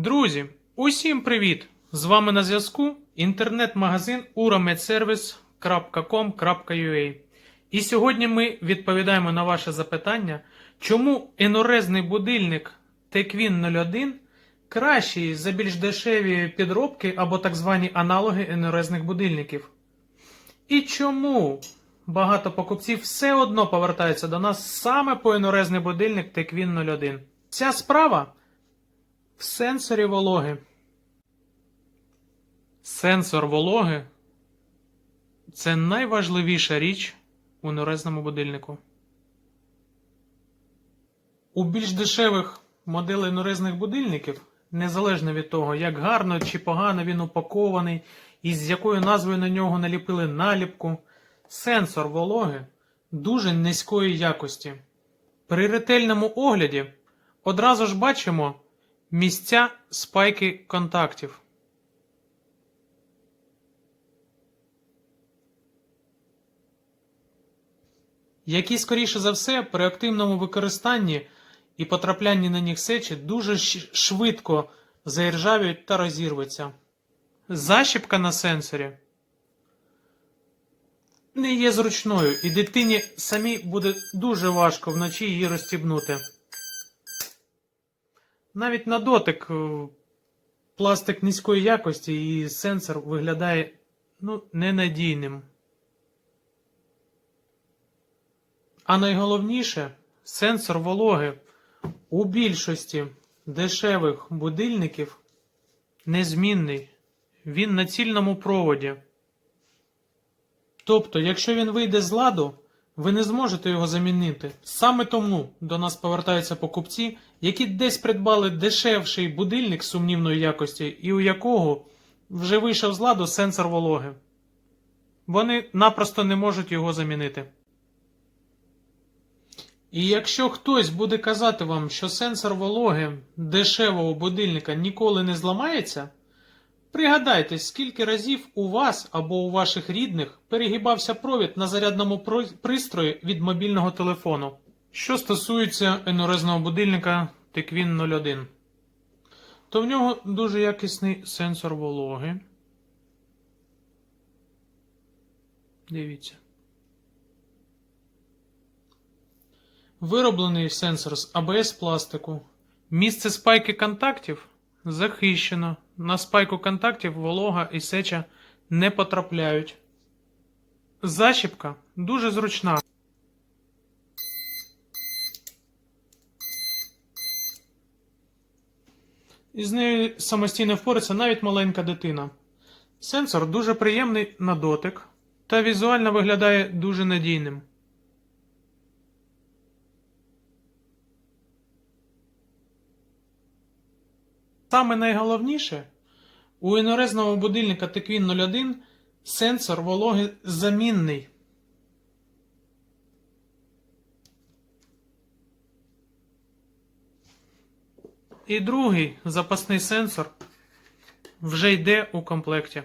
Друзі, усім привіт! З вами на зв'язку інтернет-магазин uramedservice.com.ua І сьогодні ми відповідаємо на ваше запитання, чому енорезний будильник TQueen 01 кращий за більш дешеві підробки або так звані аналоги енорезних будильників. І чому багато покупців все одно повертаються до нас саме по енорезний будильник TQueen 01. Ця справа в сенсорі вологи. Сенсор вологи це найважливіша річ у нерезному будильнику. У більш дешевих моделей нерезних будильників, незалежно від того, як гарно чи погано він упакований і з якою назвою на нього наліпили наліпку, сенсор вологи дуже низької якості. При ретельному огляді одразу ж бачимо місця спайки контактів. які, скоріше за все, при активному використанні і потраплянні на них сечі дуже швидко заіржавіють та розірвуться. Защіпка на сенсорі не є зручною, і дитині самі буде дуже важко вночі її розстібнути. Навіть на дотик е, пластик низької якості і сенсор виглядає ну, ненадійним. А найголовніше сенсор вологи у більшості дешевих будильників незмінний. Він на цільному проводі. Тобто, якщо він вийде з ладу, ви не зможете його замінити. Саме тому до нас повертаються покупці, які десь придбали дешевший будильник сумнівної якості, і у якого вже вийшов з ладу сенсор вологи. Вони напросто не можуть його замінити. І якщо хтось буде казати вам, що сенсор вологи дешевого будильника ніколи не зламається, пригадайте, скільки разів у вас або у ваших рідних перегибався провід на зарядному пристрої від мобільного телефону. Що стосується енорезного будильника TQueen 01, то в нього дуже якісний сенсор вологи. Дивіться. Вироблений сенсор з АБС пластику. Місце спайки контактів захищено. На спайку контактів волога і сеча не потрапляють. Защіпка дуже зручна. І з нею самостійно впорається навіть маленька дитина. Сенсор дуже приємний на дотик та візуально виглядає дуже надійним. Саме найголовніше у інорезного будильника TQueen 01 сенсор вологи замінний. І другий запасний сенсор вже йде у комплекті.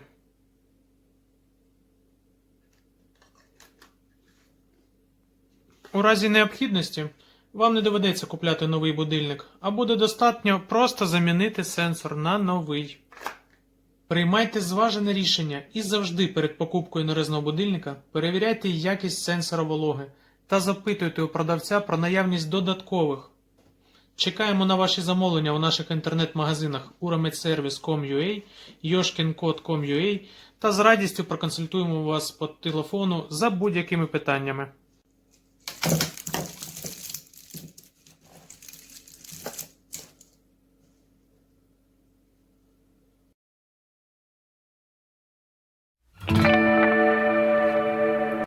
У разі необхідності вам не доведеться купляти новий будильник, а буде достатньо просто замінити сенсор на новий. Приймайте зважене рішення і завжди перед покупкою нарезного будильника перевіряйте якість сенсора вологи та запитуйте у продавця про наявність додаткових. Чекаємо на ваші замовлення у наших інтернет-магазинах uramedservice.com.ua, yoshkincode.com.ua та з радістю проконсультуємо вас по телефону за будь-якими питаннями.